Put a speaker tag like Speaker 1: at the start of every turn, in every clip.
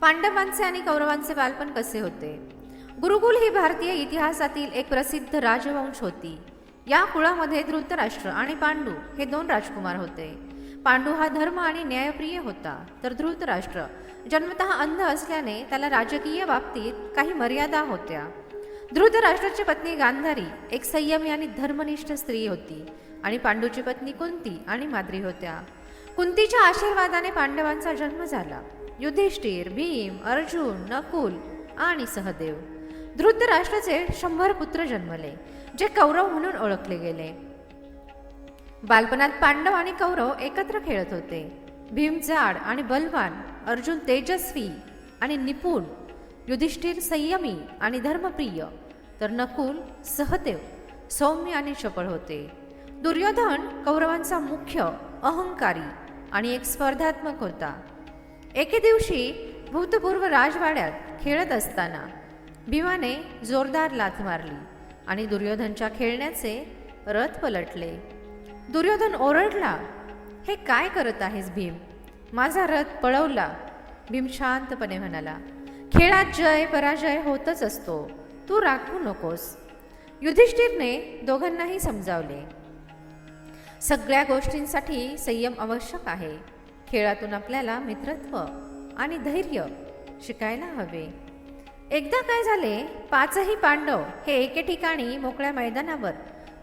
Speaker 1: पांडवांचे आणि कौरवांचे बालपण कसे होते? गुरुकुल ही भारतीय इतिहासातील एक प्रसिद्ध राजवंश होती. या कुळामध्ये धृतराष्ट्र आणि पांडू हे दोन राजकुमार होते. पांडू हा धर्म आणि न्यायप्रिय होता तर धृतराष्ट्र जन्मतः अंध असल्याने त्याला राजकीय बाबतीत काही मर्यादा होत्या. धृतराष्ट्राची पत्नी गांधारी एक संयमी आणि धर्मनिष्ठ स्त्री होती आणि पांडूची पत्नी कुंती आणि माद्री होत्या. कुंतीच्या आशीर्वादाने पांडवांचा जन्म झाला. युधिष्ठिर भीम अर्जुन नकुल आणि सहदेव. धृतराष्ट्राचे शंभर पुत्र जन्मले जे कौरव म्हणून ओळखले गेले. बालपणात पांडव आणि कौरव एकत्र खेळत होते. भीम जाड आणि बलवान अर्जुन तेजस्वी आणि निपुण. युधिष्ठिर संयमी आणि धर्मप्रिय तर नकुल सहदेव सौम्य आणि चपळ होते. दुर्योधन कौरवांचा मुख्य अहंकारी आणि एक स्पर्धात्मक होता. एके दिवशी भूतपूर्व राजवाड्यात खेळत असताना भीमाने जोरदार लाथ मारली आणि दुर्योधनच्या खेळण्याचे रथ पलटले. दुर्योधन ओरडला हे काय करत आहेस भीम? माझा रथ पळवला. भीम शांतपणे म्हणाला खेळात जय पराजय होतच असतो. तू राखू नकोस. युधिष्ठिरने दोघांनाही समजावले सगळ्या गोष्टींसाठी संयम आवश्यक आहे. खेळातून आपल्याला मित्रत्व आणि धैर्य शिकायला हवे. एकदा काय झाले पाचही पांडव हे एके ठिकाणी मोकळ्या मैदानावर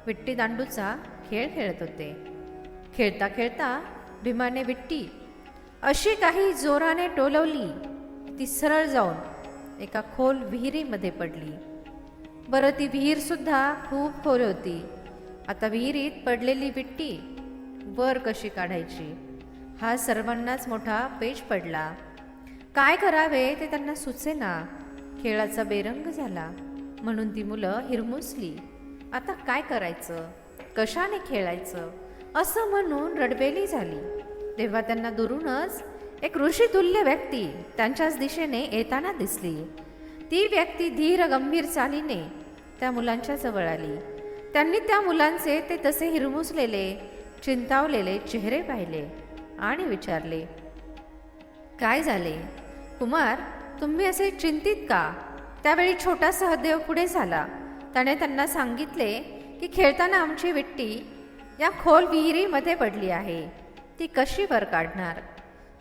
Speaker 1: विट्टी दांडूचा खेळ खेळत होते. खेळता खेळता भीमाने विट्टी अशी काही जोराने टोलवली ती सरळ जाऊन एका खोल विहिरीमध्ये पडली. बरं ती विहीरसुद्धा खूप खोल होती. आता विहिरीत पडलेली विट्टी वर कशी काढायची? हा सर्वांनाच मोठा पेच पडला. काय करावे ते त्यांना सुचेना. खेळाचा बेरंग झाला. म्हणून ती मुलं हिरमुसली. आता काय करायचं? कशाने खेळायचं? असं म्हणून रडबेली झाली. तेव्हा त्यांना दुरूनच एक ऋषितुल्य व्यक्ती त्यांच्याच दिशेने येताना दिसली. ती व्यक्ती धीर गंभीर चालीने त्या मुलांच्या जवळ आली. त्यांनी त्या मुलांचे ते तसे हिरमुसलेले चिंतावलेले चेहरे पाहिले. आणि विचारले काय झाले? कुमार तुम्ही असे चिंतित का? त्यावेळी छोटा सहदेव पुढे झाला. त्याने त्यांना सांगितले की खेळताना आमची विट्टी या खोल विहिरीमध्ये पडली आहे. ती कशी वर काढणार?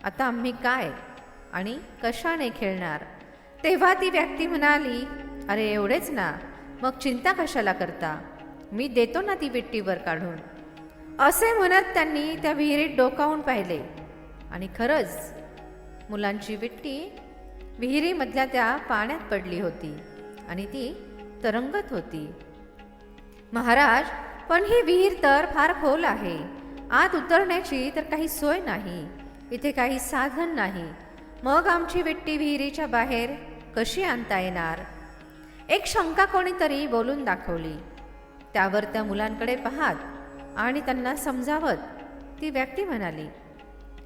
Speaker 1: आता आम्ही काय आणि कशाने खेळणार? तेव्हा ती व्यक्ती म्हणाली अरे एवढेच ना. मग चिंता कशाला करता? मी देतो ना ती विट्टी वर काढून. असे म्हणत त्यांनी त्या विहिरीत डोकावून पाहिले. आणि खरंच मुलांची विट्टी विहिरीमधल्या त्या पाण्यात पडली होती आणि ती तरंगत होती. महाराज पण ही विहीर तर फार खोल आहे. आत उतरण्याची तर काही सोय नाही. इथे काही साधन नाही. मग आमची विट्टी विहिरीच्या बाहेर कशी आणता येणार? एक शंका कोणीतरी बोलून दाखवली. त्यावर त्या मुलांकडे पाहात आणि त्यांना समजावत ती व्यक्ती म्हणाली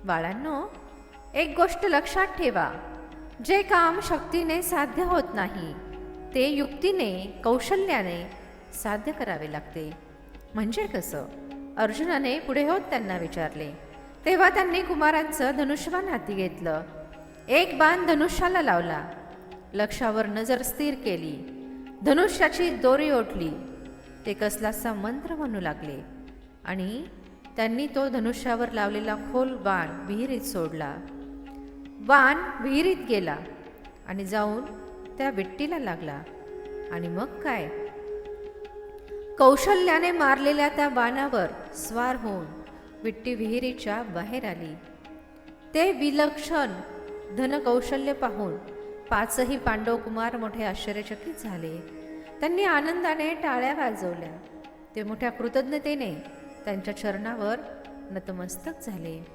Speaker 1: बाळांनो एक गोष्ट लक्षात ठेवा. जे काम शक्तीने साध्य होत नाही ते युक्तीने कौशल्याने साध्य करावे लागते. म्हणजे कसं? अर्जुनाने पुढे होत त्यांना विचारले. तेव्हा त्यांनी कुमारांचं धनुष्यबाण हाती घेतलं. एक बाण धनुष्याला लावला. लक्षावर नजर स्थिर केली धनुष्याची दोरी ओढली ते कसलासा मंत्र म्हणू लागले. आणि त्यांनी तो धनुष्यावर लावलेला खोल बाण विहिरीत सोडला. बाण विहिरीत गेला आणि जाऊन त्या विट्टीला लागला. आणि मग काय? कौशल्याने मारलेल्या त्या बाणावर स्वार होऊन विट्टी विहिरीच्या बाहेर आली. ते विलक्षण धनकौशल्य पाहून पाचही पांडव कुमार मोठे आश्चर्यचकित झाले. त्यांनी आनंदाने टाळ्या वाजवल्या. ते मोठ्या कृतज्ञतेने त्यांच्या चरणावर नतमस्तक झाले.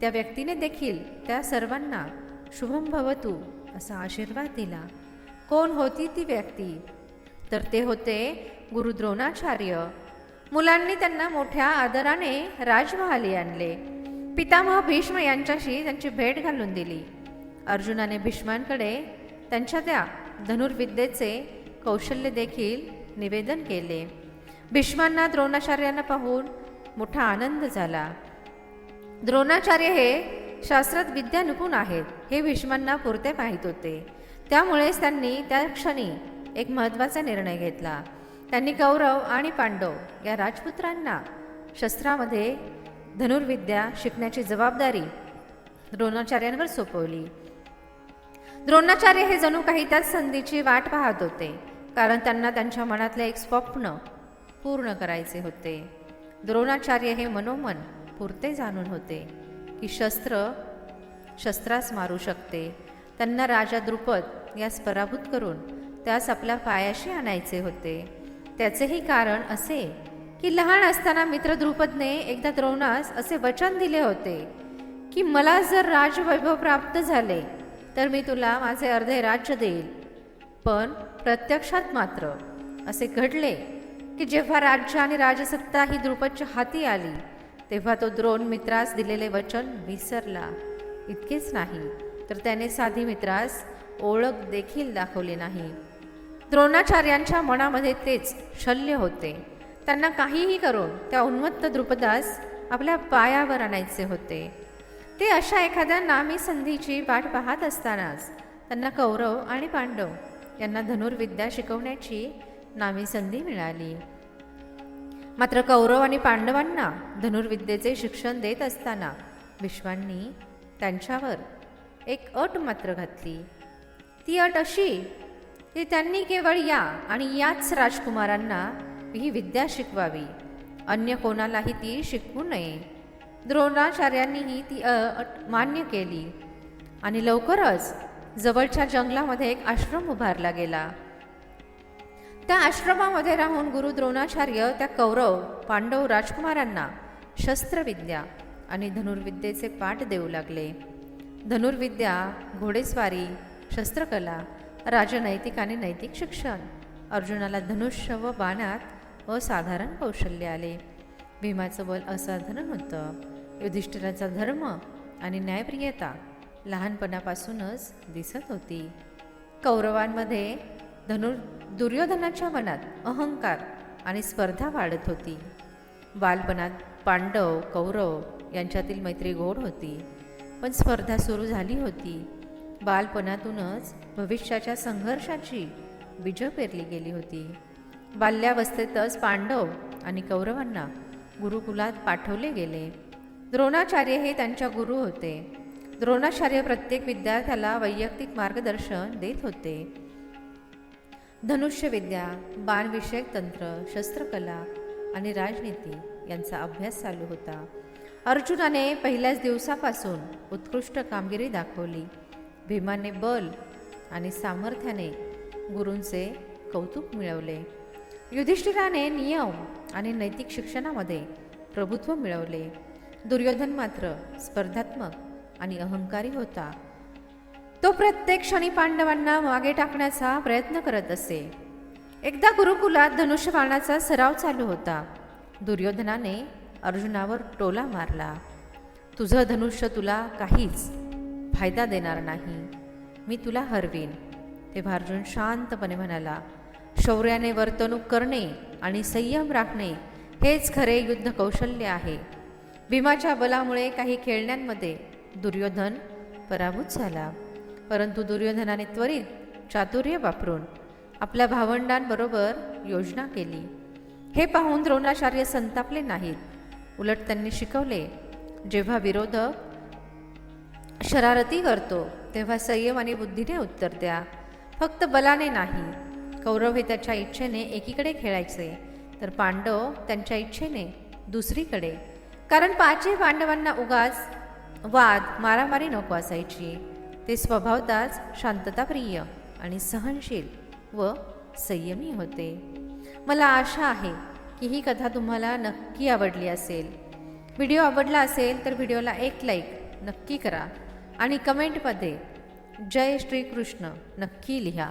Speaker 1: त्या व्यक्तीने देखील त्या सर्वांना शुभम भवतू असा आशीर्वाद दिला. कोण होती ती व्यक्ती? तर ते होते गुरु द्रोणाचार्य मुलांनी त्यांना मोठ्या आदराने राजमहाली आणले. पितामह भीष्म यांच्याशी त्यांची भेट घालून दिली. अर्जुनाने भीष्मांकडे त्यांच्या त्या धनुर्विद्येचे कौशल्य देखील निवेदन केले. भीष्मांना द्रोणाचार्यांना पाहून मोठा आनंद झाला. द्रोणाचार्य हे शास्त्रात विद्या निपुण आहेत हे भीष्मांना पुरते माहीत होते. त्यामुळेच त्यांनी त्या क्षणी एक महत्त्वाचा निर्णय घेतला. त्यांनी कौरव आणि पांडव या राजपुत्रांना शस्त्रामध्ये धनुर्विद्या शिकण्याची जबाबदारी द्रोणाचार्यांवर सोपवली. द्रोणाचार्य हे जणू काही त्याच संधीची वाट पाहत होते कारण त्यांना त्यांच्या मनातले एक स्वप्न पूर्ण करायचे होते. द्रोणाचार्य हे मनोमन पुरते जाणून होते की शस्त्र शस्त्रास मारू शकते. त्यांना राजा द्रुपद यास पराभूत करून त्यास आपल्या पायाशी आणायचे होते. त्याचेही कारण असे की लहान असताना मित्र द्रुपदने एकदा द्रोणास असे वचन दिले होते की मला जर राजवैभव प्राप्त झाले तर मी तुला माझे अर्धे राज्य देईल. पण प्रत्यक्षात मात्र असे घडले की जेव्हा राज्य आणि राजसत्ता ही द्रुपदच्या हाती आली तेव्हा तो द्रोण मित्रास दिलेले वचन विसरला. इतकेच नाही तर त्याने साधी मित्रास ओळख देखील दाखवली नाही. द्रोणाचार्यांच्या मनामध्ये तेच शल्य होते. त्यांना काहीही करून त्या उन्मत्त द्रुपदास आपल्या पायावर आणायचे होते. ते अशा एखाद्या नामी संधीची वाट पाहत असतानाच त्यांना कौरव आणि पांडव यांना धनुर्विद्या शिकवण्याची नामी संधी मिळाली. मात्र कौरव आणि पांडवांना धनुर्विद्येचे शिक्षण देत असताना विश्वांनी त्यांच्यावर एक अट मात्र घातली. ती अट अशी की त्यांनी केवळ या आणि याच राजकुमारांना ही विद्या शिकवावी. अन्य कोणालाही ती शिकवू नये. द्रोणाचार्यांनीही ती अट मान्य केली. आणि लवकरच जवळच्या जंगलामध्ये एक आश्रम उभारला गेला. त्या आश्रमामध्ये राहून गुरु द्रोणाचार्य त्या कौरव पांडव राजकुमारांना शस्त्रविद्या आणि धनुर्विद्येचे पाठ देऊ लागले. धनुर्विद्या घोडेस्वारी शस्त्रकला राजनैतिक आणि नैतिक शिक्षण अर्जुनाला धनुष्य व बाणात असाधारण कौशल्य आले. भीमाचं बल असाधारण होतं. युधिष्ठिराचा धर्म आणि न्यायप्रियता लहानपणापासूनच दिसत होती. कौरवांमध्ये धनुर दुर्योधनाच्या मनात अहंकार आणि स्पर्धा वाढत होती. बालपणात पांडव कौरव यांच्यातील मैत्री गोड होती पण स्पर्धा सुरू झाली होती. बालपणातूनच भविष्याच्या संघर्षाची बीजं पेरली गेली होती. बाल्यावस्थेतच पांडव आणि कौरवांना गुरुकुलात पाठवले गेले. द्रोणाचार्य हे त्यांच्या गुरु होते. द्रोणाचार्य प्रत्येक विद्यार्थ्याला वैयक्तिक मार्गदर्शन देत होते. धनुष्यविद्या बाणविषयक तंत्र शस्त्रकला आणि राजनीती यांचा अभ्यास चालू होता. अर्जुनाने पहिल्याच दिवसापासून उत्कृष्ट कामगिरी दाखवली. भीमाने बल आणि सामर्थ्याने गुरूंचे कौतुक मिळवले. युधिष्ठिराने नियम आणि नैतिक शिक्षणामध्ये प्रभुत्व मिळवले. दुर्योधन मात्र स्पर्धात्मक आणि अहंकारी होता. तो प्रत्येक क्षणी पांडवांना मागे टाकण्याचा प्रयत्न करत असे. एकदा गुरुकुलात धनुष्यबाणाचा सराव चालू होता. दुर्योधनाने अर्जुनावर टोला मारला. तुझं धनुष्य तुला काहीच फायदा देणार नाही. मी तुला हरवीन. तेव्हा अर्जुन शांतपणे म्हणाला शौर्याने वर्तणूक करणे आणि संयम राखणे हेच खरे युद्ध कौशल्य आहे. भीमाच्या बलामुळे काही खेळण्यांमध्ये दुर्योधन पराभूत झाला. परंतु दुर्योधनाने त्वरित चातुर्य वापरून आपल्या भावंडांबरोबर योजना केली. हे पाहून द्रोणाचार्य संतापले नाहीत. उलट त्यांनी शिकवले जेव्हा विरोधक शरारती करतो तेव्हा संयम आणि बुद्धीने उत्तर द्या. फक्त बलाने नाही. कौरव हे त्याच्या इच्छेने एकीकडे खेळायचे तर पांडव त्यांच्या इच्छेने दुसरीकडे. कारण पाचही पांडवांना उगाच वाद मारामारी नको असायची. ते स्वभावताच शांतताप्रिय आणि सहनशील व संयमी होते. मला आशा आहे की ही कथा तुम्हाला नक्की आवडली असेल. व्हिडिओ आवडला असेल तर व्हिडिओला एक लाईक नक्की करा आणि कमेंटमध्ये जय श्रीकृष्ण नक्की लिहा.